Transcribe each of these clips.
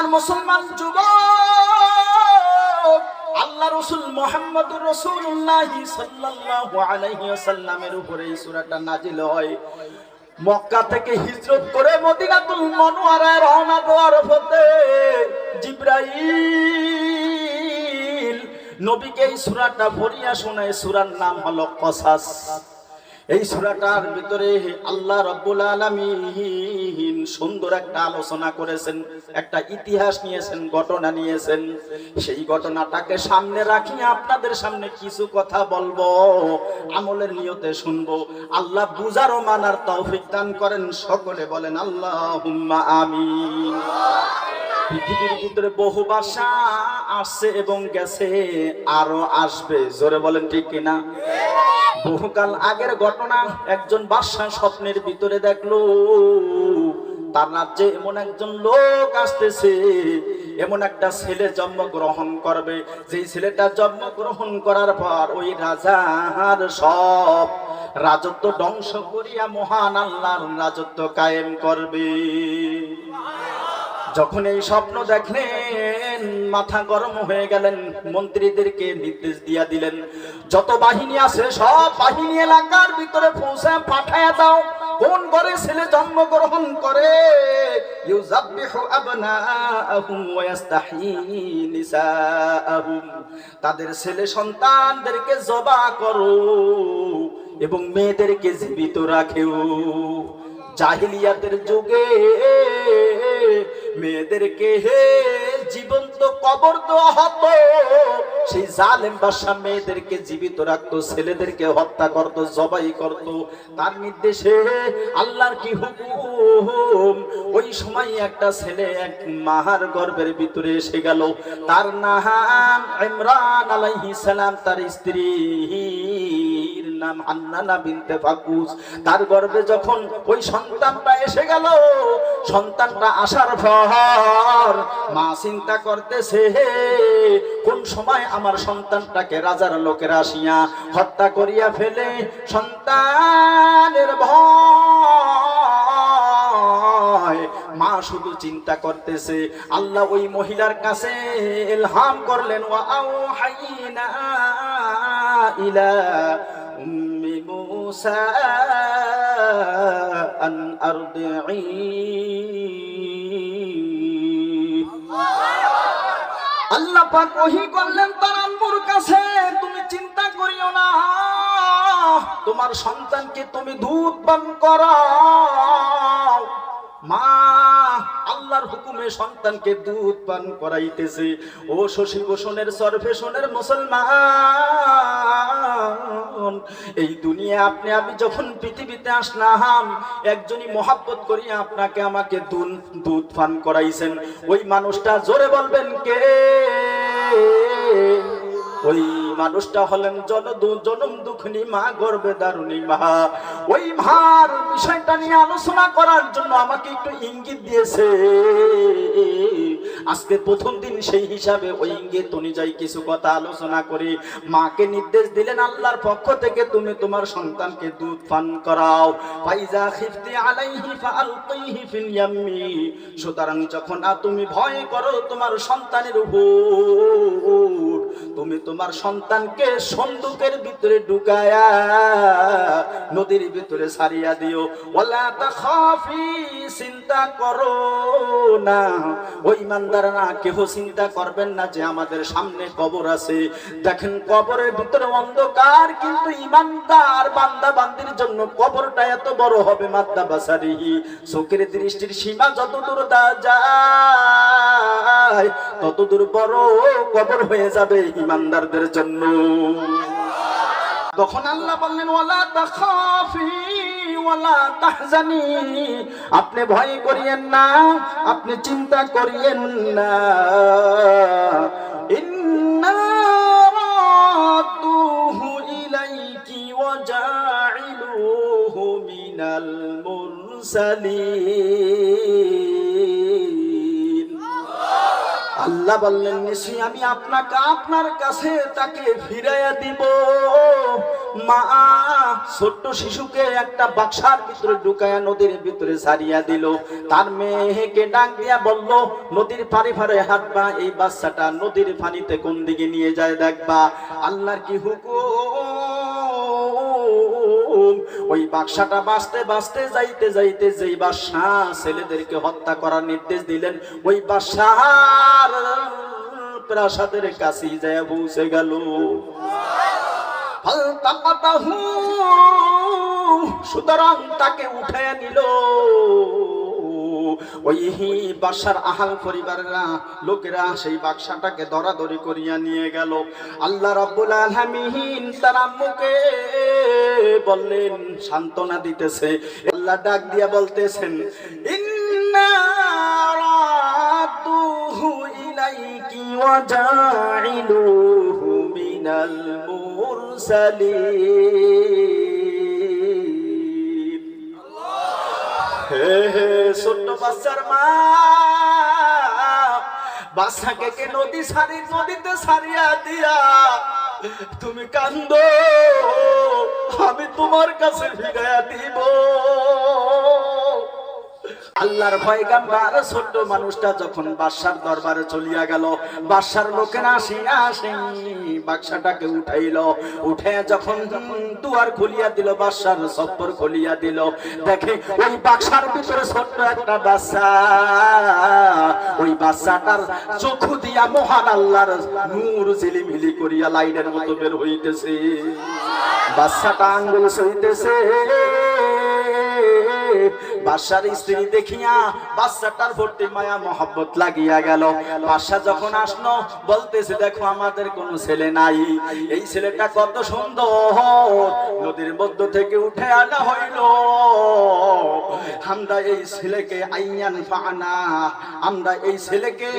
আমার মুসলমান যুব আল্লাহ রসুল মোহাম্মদ রসুল্লাহ সাল্লাল্লাহু উপরে এই সূরাটা নাজিল হয়। মক্কা থেকে হিজরত করে মদিনাতুল মনোয়ারায় রওনা দেওয়ার হতে জিব্রাইল নবীকে এই সূরাটা পড়িয়া শোনায়। সূরার নাম হলো কসাস। এই সূরাটার ভিতরে আল্লাহ রব্বুল আলামিন সুন্দর একটা আলোচনা করেছেন, একটা ইতিহাস নিয়েছেন, ঘটনা নিয়েছেন। সেই ঘটনাটাকে সামনে রাখি আপনাদের সামনে কিছু কথা বলব, আমলের নিয়তে শুনব। আল্লাহ বুঝার ও মানার তৌফিক দান করেন, সকলে বলেন আল্লাহুম্মা আমিন। পৃথিবীর ভিতরে বহু ভাষা আসছে এবং গেছে, আরও আসবে। জোরে বলেন ঠিক কিনা? বহুকাল আগের ঘটনা, একজন বাদশাহ স্বপ্নের ভিতরে দেখল। তার রাজ্যে এমন একজন লোক আসতেছে, এমন একটা ছেলে জন্মগ্রহণ করবে। যেই ছেলেটা জন্মগ্রহণ করার পর ওই রাজার সব রাজত্ব ধ্বংস করিয়া মহান আল্লাহর রাজত্ব কায়েম করবে। যখন এই স্বপ্ন দেখলেন, মাথা গরম হয়ে গেলেন, মন্ত্রীদেরকে নির্দেশ দিয়া দিলেন, যত বাহিনী আছে, সব বাহিনী এলাকার ভিতরে পৌঁছে পাঠায় দাও। কোন ঘরে ছেলে জন্মগ্রহণ করে? তাদের ছেলে সন্তানদেরকে জবা করো এবং মেয়েদেরকে জীবিত রাখেও। জাহিলিয়াতের যুগে মেয়েদেরকে হে জীবন্ত কবর দেওয়া হতো। সেই জালেম বাদশা মেয়েদেরকে জীবিত রাখতো, ছেলেদেরকে হত্যা করত, জবাই করত। তার নির্দেশে আল্লাহর কি হুকুম? ওই সময় একটা ছেলে এক মাহার গর্ভের ভিতরে এসে গেল। তার নাম ইমরান আলাইহিস সালাম, তার স্ত্রী নাম বিনতে ফাকুস। তার গর্ভে যখন ওই সন্তানটা এসে গেল, সন্তানটা আসার পর মা চিন্তা করতেছে, কোন সময় আমার সন্তানটাকে রাজার লোকেরা আসিয়া হত্যা করিয়া ফেলে? সন্তানের ভয়। মা শুধু চিন্তা করতেছে, আল্লাহ ওই মহিলার কাছে এলহাম করলেন, ওয়া আউহাইনা ইলা উম্মি মুসা আন আরদিঈ আল্লাহ পাক ওহি করলেন তার আম্মুর কাছে, তুমি চিন্তা করিও না, তোমার সন্তানকে তুমি দুধ পান করাও। মা হুকুমে সন্তানকে দুধ পান করাইতেছে। ও শশী ভূষণের সরফেশনের মুসলমান, এই দুনিয়া আপনি, আমি যখন পৃথিবীতে আসলাম, একজনই মহাব্বত করিয়া আপনাকে আমাকে দুধ দুধ পান করাইছেন। ওই মানুষটা জোরে বলবেন, কে? ওই মানুষটা হলেন জন দু, জনম দুঃখনি মা, গর্বে দারুণী মা। ওই মার বিষয়টা নিয়ে আলোচনা করার জন্য আমাকে একটু ইঙ্গিত দিয়েছে। আজকে প্রথম দিন সেই হিসাবে ওই ইঙ্গিত অনুযায়ী কিছু কথা আলোচনা করে। মাকে নির্দেশ দিলেন, আল্লাহর পক্ষ থেকে তুমি তোমার সন্তানকে দুধ পান করাও। ফাইজা খিফতি আলাইহি ফিল সুতরাং যখন তুমি ভয় করো তোমার সন্তানের উপর তুমি তোমার সন্তানকে সন্দুকের ভিতরে ঢুকায়া নদীর ভিতরে সারিয়া দিও। ওয়ালা তাখাফি, চিন্তা করো না। ওই ইমানদাররা কেহ চিন্তা করবেন না যে আমাদের সামনে কবর আছে। দেখেন কবরের ভিতরে অন্ধকার, কিন্তু ইমানদার বান্দা বান্দির জন্য কবরটা এত বড় হবে মাদ্দা বাসারি চোখের দৃষ্টির সীমা যতদূর দা যায় ততদূর বড় কবর হয়ে যাবে ইমানদারদের জন্য। তখন আল্লাহ বললেন, ওয়ালা তাখাফি, ওয়ালা তাহজানি। আপনি ভয় করিয়েন না, আপনি চিন্তা করিয়েন না। ইন্না রাদুহু আল্লাহ বললেন নিশ্চয়ই আমি আপনাকে আপনার কাছে তাকে ফিরাইয়া দিব। মা, ছোট্ট শিশুকে একটা বাক্সার ভিতরে ঢুকায়া নদীর ভিতরে ছাড়িয়া দিল। তার মেয়েকে ডাক দিয়া বলল, নদীর পারে হাত হাঁটবা, এই বাচ্চাটা নদীর পানিতে কোন দিকে নিয়ে যায় দেখবা? আল্লাহর কি হুকুম? ওই বাক্সাটা বাঁচতে বাঁচতে যাইতে যাইতে যেই বাদশাহ ছেলেদেরকে হত্যা করার নির্দেশ দিলেন, ওই বাদশার প্রাসাদের কাছে যায় পৌঁছে গেল। সুতরাং তাকে উঠে নিল। ওই বাসার আহাল পরিবারেরা লোকেরা সেই বাক্সাটাকে দরাদরি করিয়া নিয়ে গেল। আল্লাহ রাব্বুল আলামিন তার আম্মুকে বললেন, সান্ত্বনা দিতেছে। আল্লাহ ডাক দিয়া বলতেছেন, ইন্না রাদুহু ইলাইকি ওয়া জাইলুহু মিনাল মুরসালিন। হে হে ছোট্ট বাচ্চার মা, বাচ্চাকে কে নদী সারি, নদীতে সারিয়া দিয়া তুমি কান্দ? আমি তোমার কাছে ফিরাইয়া দিব। আল্লাহর ভয় গাম্বার ছোট্ট মানুষটা যখন বাদশার দরবারে চলিয়া গেল, বাদশার লোকেরা আসিয়া আসি বাক্সাটাকে উঠাইল। উঠে যখন দুয়ার খুলিয়া দিল, বাদশার সত্তর খুলিয়া দিল, দেখে ওই বাক্সার ভিতরে ছোট্ট একটা বাচ্চা ওই বাচ্চাটার চক্ষু দিয়া মহান আল্লাহর নূর ঝিলিমিলি করিয়া লাইনের মতো বের হইতেছে। বাচ্চাটা আঙ্গুল সইতেছে বাদশার স্ত্রী দেখিয়া বাচ্চাটার ভর্তি মায়া, মহব্বত লাগিয়া গেল। বাদশা যখন আসলো, বলতেছে, দেখো, আমাদের কোনো ছেলে নাই। এই ছেলেটা কত সুন্দর। নদীর মধ্য থেকে উঠে আনা হইল। আমরা এই ছেলেকে আইয়ান ফানা আমরা এই ছেলেকে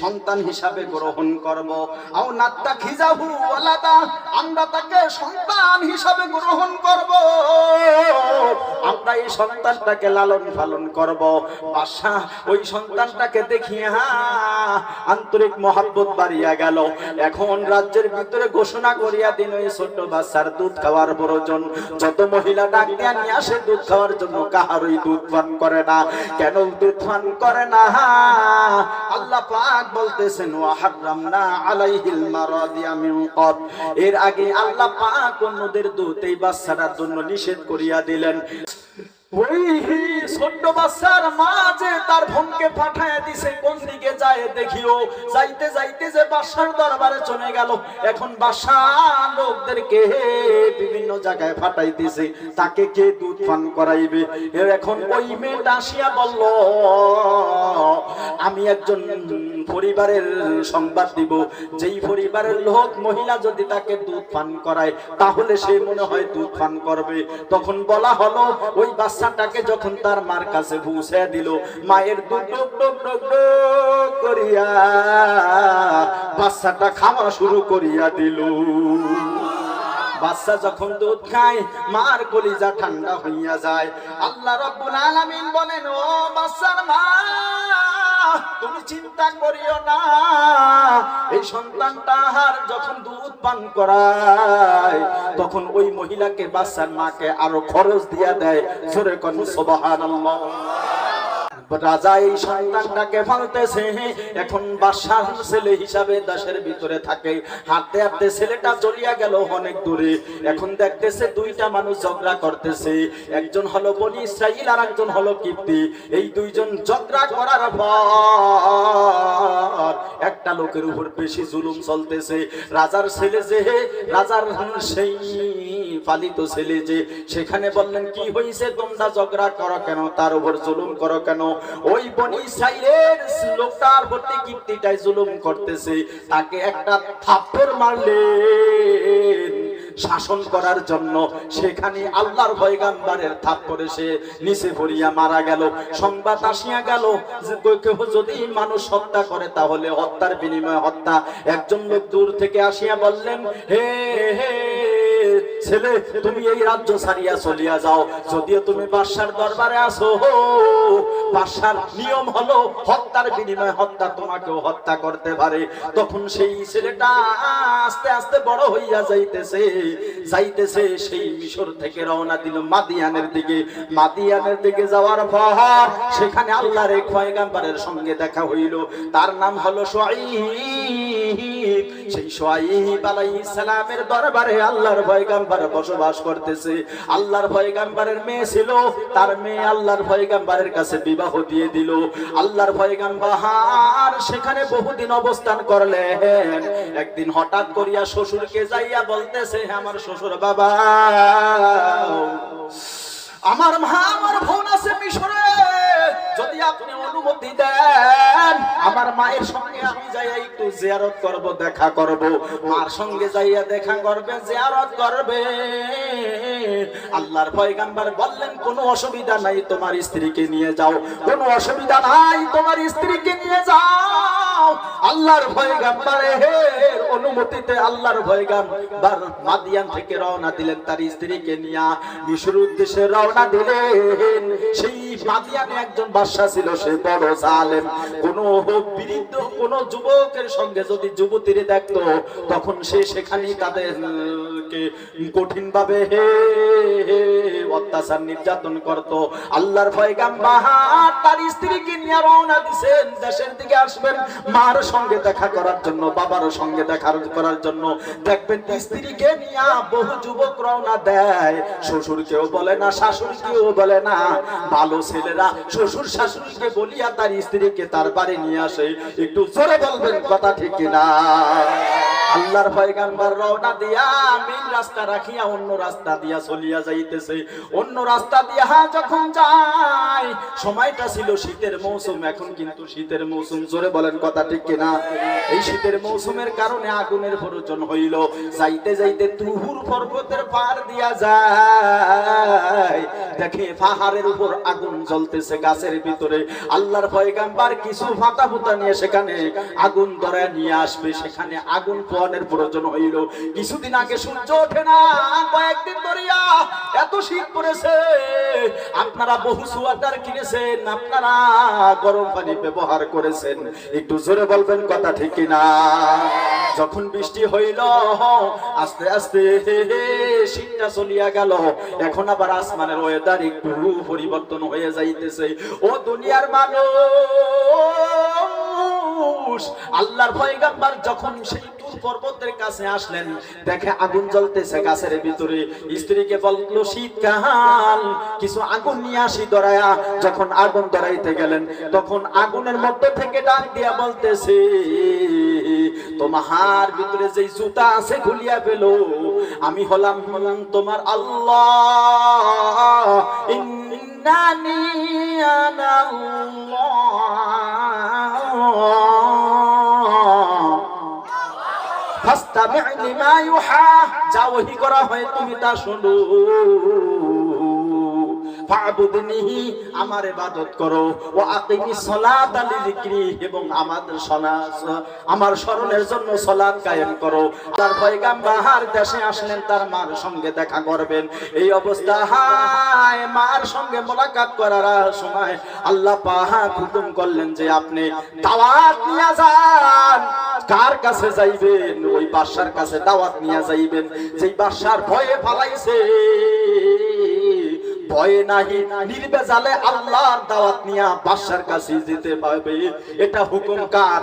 সন্তান হিসাবে গ্রহণ করব। আও নাত্তা খিজাহু ওয়ালাদা। আমরা তাকে সন্তান হিসাবে গ্রহণ করব। আমরা এই সন্তানটাকে লালন পালন করব। বাদশা, ওই সন্তানটাকে দেখিয়া আন্তরিক মহাব্বত বাড়িয়া গেল। এখন রাজ্যের ভিতরে ঘোষণা করিয়া দিন ওই ছোট্ট বাচ্চার দুধ খাওয়ার প্রয়োজন। যত মহিলা ডাক দিয়া নিয়ে আসে, দুধ খাওয়ার জন্য কাহারই দুধ পান করে না। কেন দুধ পান করে না? আল্লাহ পাক বলতেছেন, ওয়া হারামনা আলাইহিল মারাদিয়া মিন ক্বাব এর আগে আল্লাহ পাক অন্যদের দুধ এই বাচ্চাটার জন্য নিষেধ করিয়া দিলেন। ছোট্ট বাচ্চার মা যে তার বোনকে পাঠায় দিছে, কোন দিকে দেখিও। যাইতে যাইতে যে বাসার দরবারে চলে গেল। এখন বাসা লোকদেরকে বিভিন্ন জায়গায় ফাটাইতেছে তাকে কে দুধ পান করাইবে? এখন ওই মেয়েটা আসিয়া বলল, আমি একজন পরিবারের সংবাদ দিব। যেই পরিবারের লোক, মহিলা যদি তাকে দুধ পান করায়, তাহলে সে মনে হয় দুধ পান করবে। তখন বলা হলো, ওই বাচ্চাটাকে যখন তার মার কাছে পৌঁছে দিল, মায়ের দুধ করিয়া বাচ্চাটা খাওয়া শুরু করিয়া দিল। বাচ্চা যখন দুধ খায়, মার কলিজা ঠান্ডা হইয়া যায়। আল্লাহ রাব্বুল আলামিন বলেন, ও বাচ্চার মা তুমি চিন্তা করিও না। এই সন্তানটা আর যখন দুধ পান করায়, তখন ওই মহিলাকে বাচ্চার মাকে আরও খরচ দিয়া দেয়। জোরে কোন, সুবহানাল্লাহ। রাজা এই সন্তানটাকে ফালতেছে এখন বাদশার ছেলে হিসাবে দেশের ভিতরে থাকে। হাঁটতে হাঁটতে ছেলেটা চলিয়া গেল অনেক দূরে। এখন দেখতেছে দুইটা মানুষ ঝগড়া করতেছে। একজন হলো ইসরাইল আর একজন হলো কিপ্তি। এই দুইজন ঝগড়া করার পর একটা লোকের উপর বেশি জুলুম চলতেছে। রাজার ছেলে যে, রাজার সেই পালিত ছেলে যে, সেখানে বললেন, কি হয়েছে তোমরা ঝগড়া করো কেন? তার উপর জুলুম করো কেন? ওই বনি ইসরাইলের লোকটার প্রতি কীর্তিটাই জুলুম করতেছে। তাকে একটা থাপ্পড় মারলে শাসন করার জন্য সেখানে আল্লাহর পয়গাম্বারের থাপ্পড়ে সে নিচে পড়িয়া মারা গেল। সংবাদ আসিয়া গেল যদি মানুষ হত্যা করে, তাহলে হত্যার বিনিময়ে হত্যা। একজন লোক দূর থেকে আসিয়া বললেন, হে হে ছেলে, তুমি এই রাজ্য ছাড়িয়া চলিয়া যাও। যদিও তুমি বাদশার দরবারে আসো, বাদশার নিয়ম হলো, হত্যার বিনিময়ে হত্যা তোমাকেও হত্যা করতে পারে। তখন সেই ছেলেটা আস্তে আস্তে বড় হইয়া যাইতেছে। যাইতেছে সেই মিশর থেকে রওনা দিল মাদিয়ানের দিকে। মাদিয়ানের দিকে যাওয়ার পর সেখানে আল্লাহর এক পয়গাম্বরের সঙ্গে দেখা হইল। তার নাম হলো সেই দরবারে আল্লাহর বসবাস করতেছে। আল্লাহর মেয়ে ছিল, তার মেয়ে আল্লাহর কাছে বিবাহ দিয়ে দিল। আল্লাহর সেখানে বহুদিন অবস্থান করলেন। একদিন হঠাৎ করিয়া শ্বশুরকে যাইয়া বলতেছে আমার শ্বশুর বাবা, আমার মা, আমার বোন আছে মিশরে যদি আপনি অনুমতি দেন, আমার মায়ের সঙ্গে আমি যাইয়া একটু জিয়ারত করব, দেখা করব। মার সঙ্গে যাইয়া দেখা করবে, জিয়ারত করবে। আল্লাহর পয়গাম্বর বললেন, কোনো অসুবিধা নাই, তোমার স্ত্রীকে নিয়ে যাও। কোনো অসুবিধা নাই, তোমার স্ত্রীকে নিয়ে যাও। আল্লাহর পয়গাম্বরের অনুমতিতে আল্লাহর পয়গাম্বর মাদিয়ান থেকে রওনা দিলেন, তার স্ত্রীকে নিয়ে। মিশর উদ্দেশ্যে রওনা দিলেন। সেই মাদিয়ানে একজন বাদশা ছিল, সে বড় জালেম। কোন বৃদ্ধ, কোন যুবকের সঙ্গে যদি যুবতীর দেখতো, তখন সে সেখানেই তাদেরকে কঠিন ভাবে অত্যাচার নির্যাতন করত। আল্লাহর পয়গাম্বর তার স্ত্রীকে নিয়ে রওনা দিছেন, দেশের দিকে আসবেন, মার সঙ্গে দেখা করার জন্য বাবার সঙ্গে দেখা করার জন্য। দেখবেন স্ত্রীকে নিয়ে বহু যুবক রওনা দেয়। শ্বশুরকেও বলে না, শাশুড়িকেও বলে না। ভালো ছেলেরা শ্বশুর শাশুড়িকে বলিয়া তার স্ত্রীকে তার বাড়ি নিয়ে আসে। একটু জোরে বলবেন, কথা ঠিক কিনা? আল্লাহর পয়গাম্বর রওনা দিয়া মেন রাস্তা রাখিয়া অন্য রাস্তা দিয়া চলিয়া যাইতেছে। অন্য রাস্তা দিয়া যখন যায়, সময়টা ছিল শীতের মৌসুম, এখন কিন্তু শীতের মৌসুম। জোরে বলেন কথা ঠিক কিনা? এই শীতের মৌসুমের কারণে আগুনের প্রয়োজন হইল। যাইতে যাইতে তুহুর পর্বতের পার দিয়া যায়। দেখে পাহাড়ের উপর আগুন জ্বলতেছে গাছের ভিতরে। আল্লাহর পয়গাম্বার কিছু ফাতা ফুতা নিয়ে সেখানে আগুন ধরে নিয়ে আসবে। সেখানে আগুন পোয়ানোর প্রয়োজন হইল। কিছুদিন আগে সূর্য ওঠে না, কয়েকদিন ধরিয়া এত শীত পড়েছে। আপনারা বহু সুয়াটার কিনেছেন, আপনারা গরম পানি ব্যবহার করেছেন। একটু জোরে বলবেন কথা ঠিক না যখন বৃষ্টি হইল, আস্তে আস্তে শীতটা চলিয়া গেল। এখন আবার আসমানের ওয়েদার একটু পরিবর্তন হয়ে যাইতেছে। ও দুনিয়ার মানুষ, আল্লাহর পয়গাম্বার যখন সেই পর্বতের কাছে আসলেন। দেখে আগুন জ্বলতেছে গাছের ভিতরে। স্ত্রীকে বলল, শীতকাল। কিছু আগুন নিয়ে আসি ধরায়া, যখন আগুন ধরাইতে গেলেন, তখন আগুনের মধ্যে থেকে ডাক দিয়া বলতেছে তোমার ভিতরে যে জুতা আছে খুলিয়া পেল আমি হলাম হলাম তোমার আল্লাহ। ইন্নানি আনা হয় আমার ইবাদত করো। ও আকিমিস সালাতা এবং আমাদের আমার স্মরণের জন্য সালাত কায়েম করো। তার পয়গাম্বার দেশে আসলেন, তার মার সঙ্গে দেখা করবেন। এই অবস্থায় মার সঙ্গে মোলাকাত করার সময় আল্লাহ হুকুম করলেন যে আপনি দাওয়াত নিয়ে যান। কার কাছে যাইবেন? ওই বাদশার কাছে দাওয়াত নিয়ে যাইবেন। যেই বাসার ভয়ে ফালাইছে, ভয়ে নাহি, নির্বেজালে আল্লাহর দাওয়াত নিয়ে বাসার কাছে যেতে পারবে। এটা হুকুম কার?